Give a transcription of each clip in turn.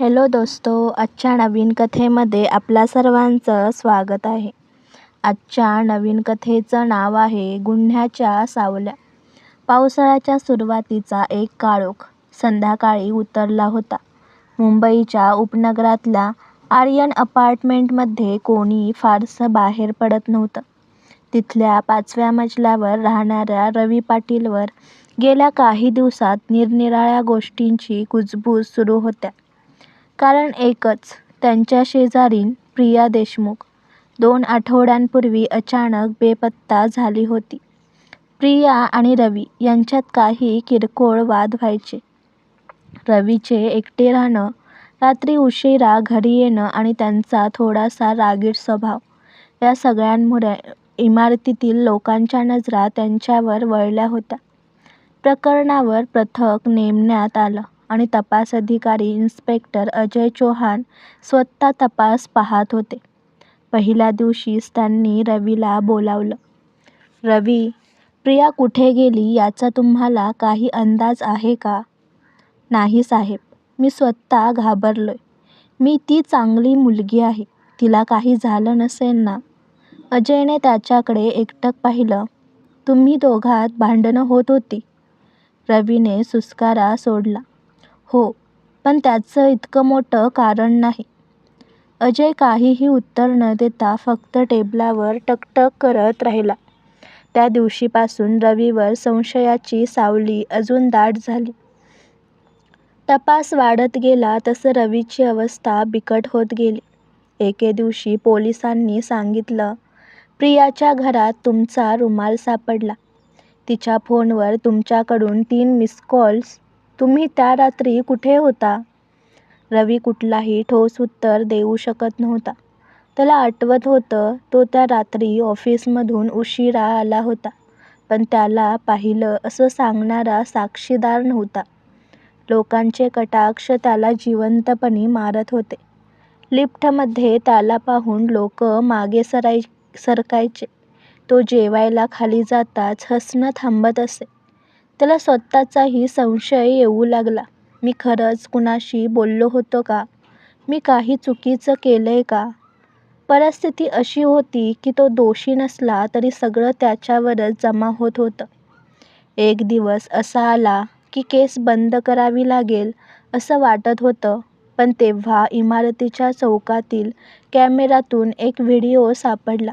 Hello दोस्तो आजच्या नवीन कथेमध्ये आपल्या सर्वांचं स्वागत आहे. आजच्या नवीन कथेचं नाव आहे गुन्ह्याच्या सावल्या. पावसाळ्याच्या सुरुवातीचा एक काळोख संध्याकाळी उतरला होता. मुंबईच्या उपनगरातल्या आर्यन अपार्टमेंटमध्ये कोणी फारसं बाहेर पडत नव्हतं. तिथल्या पाचव्या मजल्यावर राहणाऱ्या रवी पाटीलवर गेल्या काही दिवसात निरनिराळ्या गोष्टींची कुजबूज सुरू होत्या. कारण एकच त्यांच्या शेजारीण प्रिया देशमुख. दोन आठवड्यांपूर्वी अचानक बेपत्ता झाली होती. प्रिया आणि रवी यांच्यात काही किरकोळ वाद व्हायचे. रवीचे एकटे राहणं रात्री उशिरा घरी येणं आणि त्यांचा थोडासा रागीट स्वभाव या सगळ्यांमुळे इमारतीतील लोकांच्या नजरा त्यांच्यावर वळल्या होत्या. प्रकरणावर पथक नेमण्यात आलं. आणि तपास अधिकारी इन्स्पेक्टर अजय चौहान स्वतः तपास पाहत होते. पहिल्या दिवशीच त्यांनी रवीला बोलावलं. रवी प्रिया कुठे गेली याचा तुम्हाला काही अंदाज आहे का? नाही साहेब मी स्वतः घाबरलोय. मी ती चांगली मुलगी आहे. तिला काही झालं नसेल ना? अजयने त्याच्याकडे एकटक पाहिलं. तुम्ही दोघात भांडणं होत होती. रवीने सुस्कारा सोडला. हो पण त्याचं इतकं मोठं कारण नाही. अजय काहीही उत्तर न देता फक्त टेबलावर टकटक करत राहिला. त्या दिवशीपासून रवीवर संशयाची सावली अजून दाट झाली. तपास वाढत गेला तसं रवीची अवस्था बिकट होत गेली. एके दिवशी पोलिसांनी सांगितलं प्रियाच्या घरात तुमचा रुमाल सापडला. तिच्या फोनवर तुमच्याकडून तीन मिस कॉल्स तुम्ही त्या रात्री कुठे होता? रवी कुठलाही ठोस उत्तर देऊ शकत नव्हता. त्याला आठवत होतं तो त्या रात्री ऑफिसमधून उशिरा आला होता पण त्याला पाहिलं असं सांगणारा साक्षीदार नव्हता. लोकांचे कटाक्ष त्याला जिवंतपणी मारत होते. लिफ्टमध्ये त्याला पाहून लोक मागे सराय सरकायचे. तो जेवायला खाली जाताच हसणं थांबत असे. त्याला स्वतःचाही संशय येऊ लागला. मी खरंच कुणाशी बोललो होतो का? मी काही चुकीचं केलंय का? परिस्थिती अशी होती की तो दोषी नसला तरी सगळं त्याच्यावरच जमा होत होतं. एक दिवस असा आला की केस बंद करावी लागेल असं वाटत होतं पण तेव्हा इमारतीच्या चौकातील कॅमेऱ्यातून एक व्हिडिओ सापडला.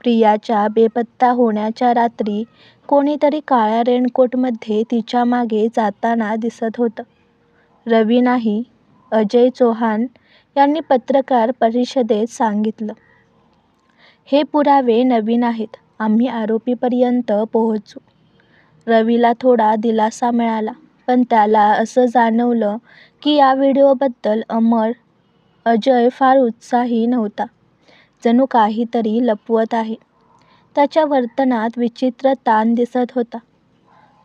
प्रियाच्या बेपत्ता होण्याच्या रात्री कोणीतरी काळ्या रेनकोटमध्ये तिच्यामागे जाताना दिसत होतं. रवी नाही अजय चौहान यांनी पत्रकार परिषदेत सांगितलं. हे पुरावे नवीन आहेत आम्ही आरोपीपर्यंत पोहोचू. रवीला थोडा दिलासा मिळाला पण त्याला असं जाणवलं की या व्हिडिओबद्दल अमर अजय फार उत्साही नव्हता. जणू काहीतरी लपवत आहे. त्याच्या वर्तनात विचित्र ताण दिसत होता.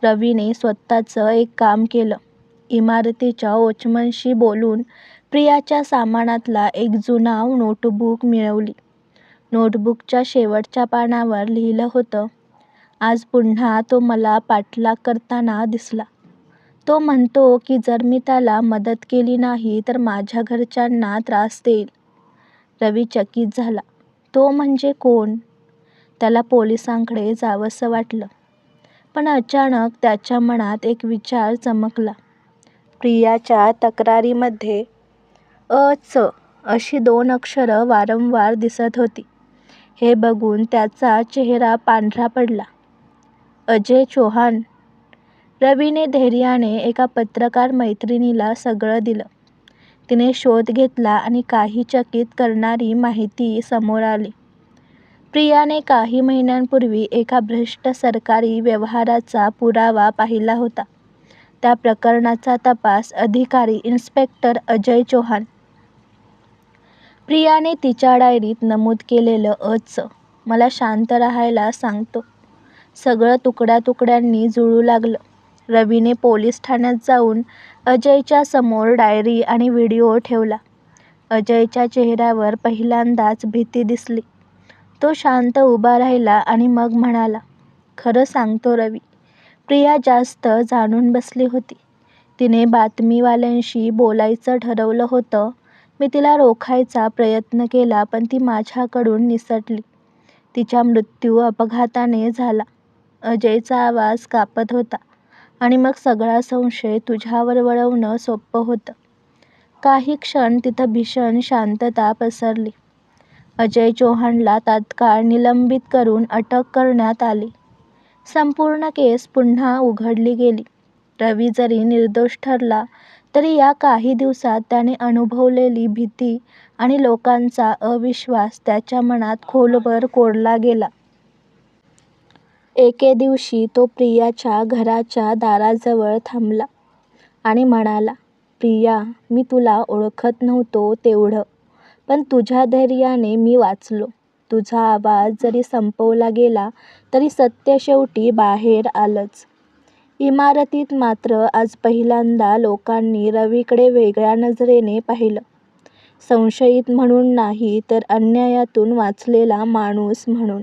रवीने स्वतःचं एक काम केलं. इमारतीच्या वॉचमनशी बोलून प्रियाच्या सामानातला एक जुना नोटबुक मिळवली. नोटबुकच्या शेवटच्या पानावर लिहिलं होतं आज पुन्हा तो मला पाठलाग करताना दिसला. तो म्हणतो की जर मी त्याला मदत केली नाही तर माझ्या घरच्यांना त्रास देईल. रवी चकित झाला. तो म्हणजे कोण? त्याला पोलिसांकडे जावंसं वाटलं. पण अचानक त्याच्या मनात एक विचार चमकला. प्रियाच्या तक्रारीमध्ये अ च अशी दोन अक्षरं वारंवार दिसत होती. हे बघून त्याचा चेहरा पांढरा पडला. अजय चौहान. रवीने धैर्याने एका पत्रकार मैत्रिणीला सगळं दिलं. तिने शोध घेतला आणि काही चकित करणारी माहिती समोर आली. प्रियाने काही महिन्यांपूर्वी एका भ्रष्ट सरकारी व्यवहाराचा पुरावा पाहिला होता. त्या प्रकरणाचा तपास अधिकारी इन्स्पेक्टर अजय चौहान प्रियाने तिच्या डायरीत नमूद केलेलं अच मला शांत राहायला सांगतो. सगळं तुकड्या तुकड्यांनी जुळू लागलं. रवीने पोलीस ठाण्यात जाऊन अजयच्या समोर डायरी आणि व्हिडिओ ठेवला अजयच्या चेहऱ्यावर पहिल्यांदाच भीती दिसली तो शांत उभा राहिला आणि मग म्हणाला खरं सांगतो रवी प्रिया जास्त जाणून बसली होती तिने बातमीवाल्यांशी बोलायचं ठरवलं होतं. मी तिला रोखायचा प्रयत्न केला पण ती माझ्याकडून निसटली. तिचा मृत्यू अपघाताने झाला. अजयचा आवाज कापत होता. आणि मग सगळा संशय तुझ्यावर वळवणं सोपं होतं. काही क्षण तिथं भीषण शांतता पसरली. अजय चौहानला तात्काळ निलंबित करून अटक करण्यात आली. संपूर्ण केस पुन्हा उघडली गेली. रवी जरी निर्दोष ठरला तरी या काही दिवसात त्याने अनुभवलेली भीती आणि लोकांचा अविश्वास त्याच्या मनात खोलवर कोरला गेला. एके दिवशी तो प्रियाच्या घराच्या दाराजवळ थांबला आणि म्हणाला, प्रिया मी तुला ओळखत नव्हतो तेवढं, पण तुझ्या धैर्याने मी वाचलो. तुझा आवाज जरी संपवला गेला तरी सत्य शेवटी बाहेर आलंच. इमारतीत मात्र आज पहिल्यांदा लोकांनी रवीकडे वेगळ्या नजरेने पाहिलं. संशयित म्हणून नाही तर अन्यायातून वाचलेला माणूस म्हणून.